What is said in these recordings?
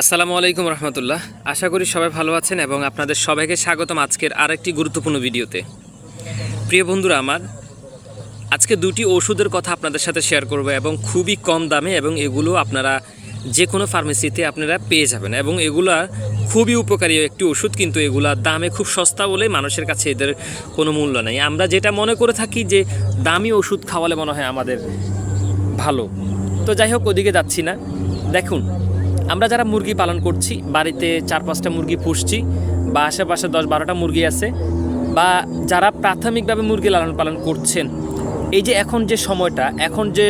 আসসালামু আলাইকুম রহমতুল্লাহ। আশা করি সবাই ভালো আছেন এবং আপনাদের সবাইকে স্বাগতম আজকের আরেকটি গুরুত্বপূর্ণ ভিডিওতে। প্রিয় বন্ধুরা আমার, আজকে দুটি ওষুধের কথা আপনাদের সাথে শেয়ার করব এবং খুবই কম দামে এবং এগুলো আপনারা যে কোনো ফার্মেসিতে আপনারা পেয়ে যাবেন এবং এগুলা খুবই উপকারী একটি ওষুধ, কিন্তু এগুলা দামে খুব সস্তা বলে মানুষের কাছে এদের কোনো মূল্য নেই। আমরা যেটা মনে করে থাকি যে দামি ওষুধ খাওয়ালে মনে হয় আমাদের ভালো। তো যাই হোক, ওদিকে যাচ্ছি না। দেখুন আমরা যারা মুরগি পালন করছি, বাড়িতে চার পাঁচটা মুরগি পুষছি, বা আশেপাশে দশ বারোটা মুরগি আছে, বা যারা প্রাথমিকভাবে মুরগি লালন পালন করছেন, এই যে এখন যে সময়টা, এখন যে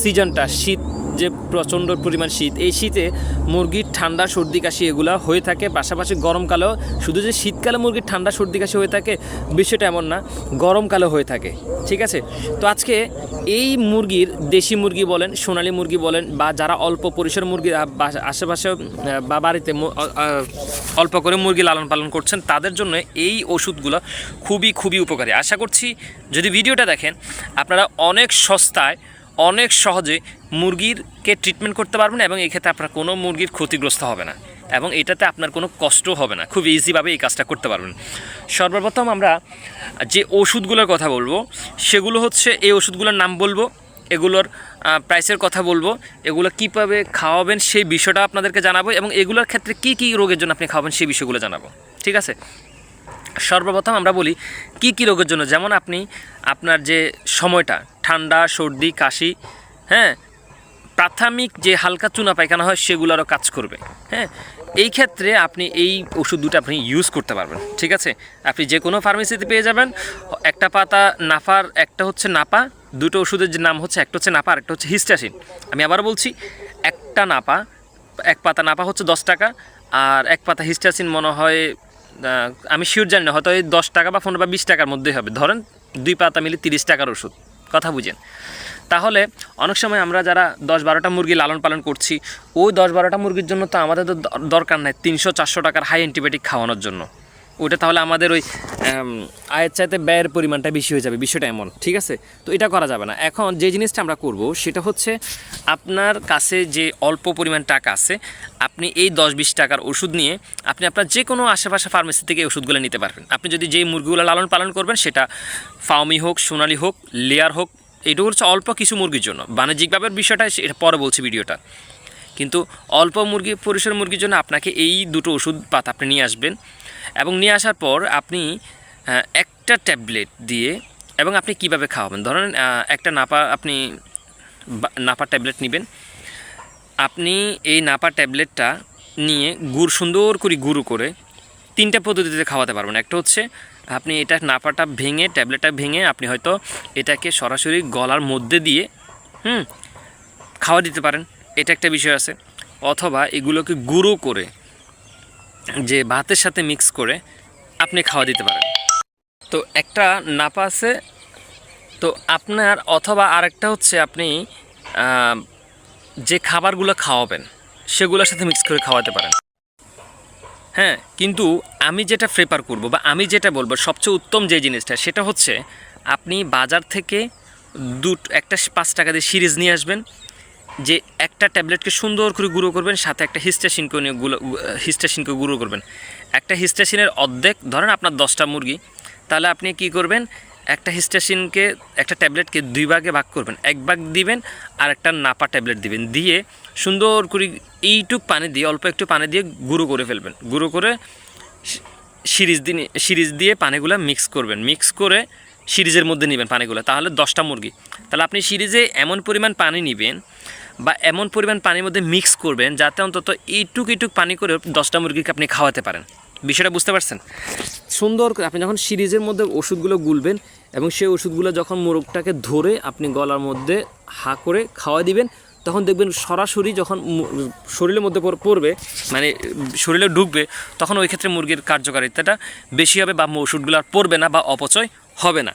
সিজনটা শীত যে প্রচণ্ড পরিমাণ শীত, এই শীতে মুরগির ঠান্ডা, সর্দি, কাশি এগুলো হয়ে থাকে। পাশাপাশি গরমকালেও শুধু যে শীতকালে মুরগির ঠান্ডা, সর্দি, কাশি হয়ে থাকে, বিষয়টা এমন না গরমকালে হয়ে থাকে। ঠিক আছে? তো আজকে এই মুরগির দেশি মুরগি বলেন, সোনালী মুরগি বলেন, বা যারা অল্প পরিসর মুরগি আশেপাশে বা বাড়িতে অল্প করে মুরগি লালন পালন করছেন, তাদের জন্য এই ওষুধগুলো খুবই খুবই উপকারী। আশা করছি যদি ভিডিওটা দেখেন, আপনারা অনেক সস্তায় অনেক সহজে মুরগিরকে ট্রিটমেন্ট করতে পারবেন এবং এই ক্ষেত্রে আপনার কোনো মুরগির ক্ষতিগ্রস্ত হবে না এবং এটাতে আপনার কোনো কষ্ট হবে না। খুব ইজিভাবে এই কাজটা করতে পারবেন। সর্বপ্রথম আমরা যে ওষুধগুলোর কথা বলব, সেগুলো হচ্ছে এই ওষুধগুলোর নাম বলব, এগুলোর প্রাইসের কথা বলব, এগুলো কীভাবে খাওয়াবেন সেই বিষয়টা আপনাদেরকে জানাব এবং এগুলোর ক্ষেত্রে কী কী রোগের জন্য আপনি খাওয়াবেন সেই বিষয়গুলো জানাব। ঠিক আছে? সর্বপ্রথম আমরা বলি, কি কি রোগের জন্য? যেমন আপনি আপনার যে সময়টা ঠান্ডা, সর্দি, কাশি হ্যাঁ? প্রাথমিক যে হালকা চুনা পায়খানা হয়, সেগুলোরও কাজ করবে হ্যাঁ? এই ক্ষেত্রে আপনি এই ওষুধ দুটো আপনি ইউজ করতে পারবেন, ঠিক আছে? আপনি যে কোনো ফার্মেসিতে পেয়ে যাবেন, একটা পাতা নাফার, একটা হচ্ছে নাপা, দুটো ওষুধের যে নাম হচ্ছে, একটা হচ্ছে নাপা, আর একটা হচ্ছে হিস্টাসিন। আমি আবার বলছি, একটা নাপা, এক পাতা নাপা হচ্ছে দশ টাকা, আর এক পাতা হিস্টাসিন মনে হয় আমি শিওর জানি না, হয়তো এই দশ টাকা বা পনেরো বা বিশ টাকার মধ্যেই হবে। ধরেন, দুই পাতা মিলে তিরিশ টাকার ওষুধ। কথা বুঝেন। তাহলে অনেক সময় আমরা যারা দশ বারোটা মুরগি লালন পালন করছি, ওই দশ বারোটা মুরগির জন্য তো আমাদের দরকার নাই তিনশো চারশো টাকার হাই অ্যান্টিবায়োটিক খাওয়ানোর জন্য। ওইটা তাহলে আমাদের ওই আয়ের চাইতে ব্যয়ের পরিমাণটা বেশি হয়ে যাবে, বিষয়টা এমন, ঠিক আছে? তো এটা করা যাবে না। এখন যে জিনিসটা আমরা করব সেটা হচ্ছে আপনার কাছে যে অল্প পরিমাণ টাকা আছে, আপনি এই দশ বিশ টাকার ওষুধ নিয়ে আপনি আপনার যে কোনো আশেপাশে ফার্মেসি থেকে ওষুধগুলো নিতে পারবেন। আপনি যদি যেই মুরগিগুলো লালন পালন করবেন সেটা ফাউমি হোক, সোনালি হোক, লেয়ার হোক এটা হচ্ছে অল্প কিছু মুরগির জন্য। বাণিজ্যিকভাবে বিষয়টা এটা পরে বলছি ভিডিওটা। কিন্তু অল্প মুরগি পরিসর মুরগির জন্য আপনাকে এই দুটো ওষুধ পাতা আপনি নিয়ে আসবেন। এবং নিয়ে আসার পর আপনি একটা ট্যাবলেট দিয়ে এবং আপনি কীভাবে খাওয়াবেন? ধরেন একটা নাপা আপনি নাপা ট্যাবলেট নেবেন। আপনি এই নাপা ট্যাবলেটটা নিয়ে গুড়, সুন্দর করে গুঁড়ো করে তিনটা পদ্ধতিতে খাওয়াতে পারবেন। একটা হচ্ছে, আপনি এটা নাপাটা ভেঙে, ট্যাবলেটটা ভেঙে আপনি হয়তো এটাকে সরাসরি গলার মধ্যে দিয়ে, হুম, খাওয়া দিতে পারেন। এটা একটা বিষয় আছে। অথবা এগুলোকে গুঁড়ো করে যে ভাতের সাথে মিক্স করে আপনি খাওয়া দিতে পারেন। তো একটা নাপা আছে, তো আপনার অথবা আরেকটা হচ্ছে আপনি যে খাবারগুলো খাওয়াবেন, সেগুলোর সাথে মিক্স করে খাওয়াতে পারেন। হ্যাঁ কিন্তু আমি যেটা প্রেফার করব বা আমি যেটা বলব, সবচেয়ে উত্তম যে জিনিসটা, সেটা হচ্ছে আপনি বাজার থেকে দুট, একটা পাঁচ টাকা দিয়ে সিরিজ নিয়ে আসবেন যে একটা ট্যাবলেটকে সুন্দর করে গুঁড়ো করবেন, সাথে একটা হিস্টাসিনকে নিয়ে গুলো হিস্টাসিনকে গুঁড়ো করবেন। একটা হিস্টাসিনের অর্ধেক, ধরেন আপনার দশটা মুরগি, তাহলে আপনি কি করবেন? একটা হিস্টাসিনকে, একটা ট্যাবলেটকে দুই ভাগে ভাগ করবেন। এক ভাগ দিবেন, আর একটা নাপা ট্যাবলেট দিবেন। দিয়ে সুন্দর করে এইটুক পানি দিয়ে, অল্প একটু পানি দিয়ে গুঁড়ো করে ফেলবেন। গুঁড়ো করে সিরিজ দিন, সিরিজ দিয়ে পানিগুলো মিক্স করবেন। মিক্স করে সিরিজের মধ্যে নেবেন পানিগুলো। তাহলে দশটা মুরগি। তাহলে আপনি সিরিজে এমন পরিমাণ পানি নেবেন বা এমন পরিমাণ পানির মধ্যে মিক্স করবেন যাতে অন্তত এইটুক এইটুক পানি করে দশটা মুরগিকে আপনি খাওয়াতে পারেন। বিষয়টা বুঝতে পারছেন? সুন্দর করে আপনি যখন সিরিজের মধ্যে ওষুধগুলো গুলবেন এবং সেই ওষুধগুলো যখন মোরগটাকে ধরে আপনি গলার মধ্যে হা করে খাওয়া দিবেন, তখন দেখবেন সরাসরি যখন শরীরের মধ্যে পড়বে মানে শরীরে ঢুকবে, তখন ওই ক্ষেত্রে মুরগির কার্যকারিতাটা বেশি হবে বা ওষুধগুলো আর পড়বে না বা অপচয় হবে না।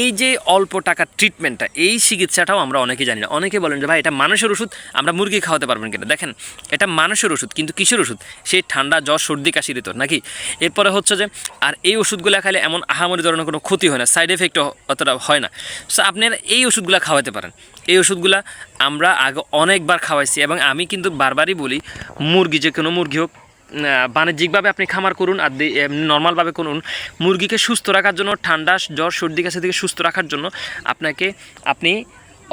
এই যে অল্প টাকার ট্রিটমেন্টটা এই চিকিৎসাটাও আমরা অনেকে জানি না। অনেকে বলেন যে, ভাই, এটা মানুষের ওষুধ, আমরা মুরগি খাওয়াতে পারবেন কিনা? দেখেন, এটা মানুষের ওষুধ, কিন্তু কিসের ওষুধ? সেই ঠান্ডা, জ্বর, সর্দি কাশির তো নাকি? এরপরে হচ্ছে যে, আর এই ওষুধগুলো খাইলে এমন আহামরি ধরনের কোনো ক্ষতি হয় না সাইড এফেক্টও অতটা হয় না। সো আপনারা এই ওষুধগুলো খাওয়াতে পারেন। এই ওষুধগুলো আমরা আগে অনেকবার খাওয়াইছি, এবং আমি কিন্তু বারবারই বলি, মুরগি যে কোনো মুরগি হোক বাণিজ্যিকভাবে আপনি খামার করুন আর নর্মালভাবে করুন। মুরগিকে সুস্থ রাখার জন্য, ঠান্ডা জ্বর, সর্দি কাছে থেকে সুস্থ রাখার জন্য আপনাকে, আপনি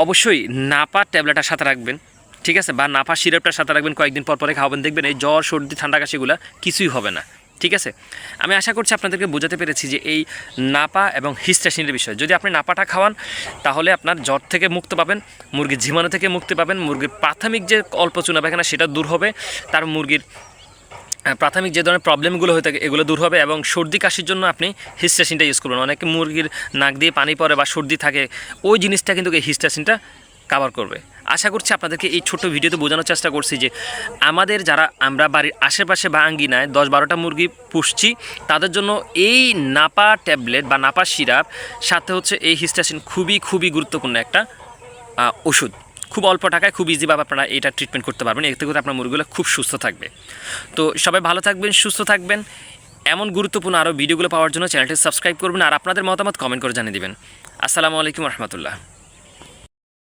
অবশ্যই নাপা ট্যাবলেটের সাথে রাখবেন। ঠিক আছে? বা নাপা সিরাপটার সাথে রাখবেন, কয়েকদিন পর পরে খাওয়াবেন। দেখবেন এই জ্বর, সর্দি, ঠান্ডা কাশিগুলো কিছুই হবে না। ঠিক আছে? আমি আশা করছি আপনাদেরকে বোঝাতে পেরেছি যে এই নাপা এবং হিস্টাসিনের বিষয়। যদি আপনি নাপাটা খাওয়ান, তাহলে আপনার জ্বর থেকে মুক্ত পাবেন, মুরগির জীবাণু থেকে মুক্তি পাবেন, মুরগির প্রাথমিক যে অল্প চুনা পায়খানা সেটা দূর হবে, তার মুরগির প্রাথমিক যে ধরনের প্রবলেমগুলো হয়ে থাকে, এগুলো দূর হবে এবং সর্দি কাশির জন্য আপনি হিস্টাসিনটা ইউজ করবেন। অনেকে মুরগির নাক দিয়ে পানি পড়ে বা সর্দি থাকে, ওই জিনিসটা কিন্তু এই হিস্টাসিনটা কাভার করবে। আশা করছি আপনাদেরকে এই ছোট্ট ভিডিওতে বোঝানোর চেষ্টা করছি যে আমাদের যারা আমরা বাড়ির আশেপাশে বা আঙ্গিনায় দশ বারোটা মুরগি পুষছি, তাদের জন্য এই নাপা ট্যাবলেট বা নাপা সিরাপ সাথে হচ্ছে এই হিস্টাসিন খুবই খুবই গুরুত্বপূর্ণ একটা ওষুধ। খুব অল্প টাকায় খুব ইজিভাবে আপনারা এটা ট্রিটমেন্ট করতে পারবেন। এতে করে আপনার মুরগিগুলো খুব সুস্থ থাকবে। তো সবাই ভালো থাকবেন, সুস্থ থাকবেন। এমন গুরুত্বপূর্ণ আরও ভিডিওগুলো পাওয়ার জন্য চ্যানেলটি সাবস্ক্রাইব করবেন আর আপনাদের মতামত কমেন্ট করে জানিয়ে দেবেন। আসসালামু আলাইকুম রহমতুল্লাহ।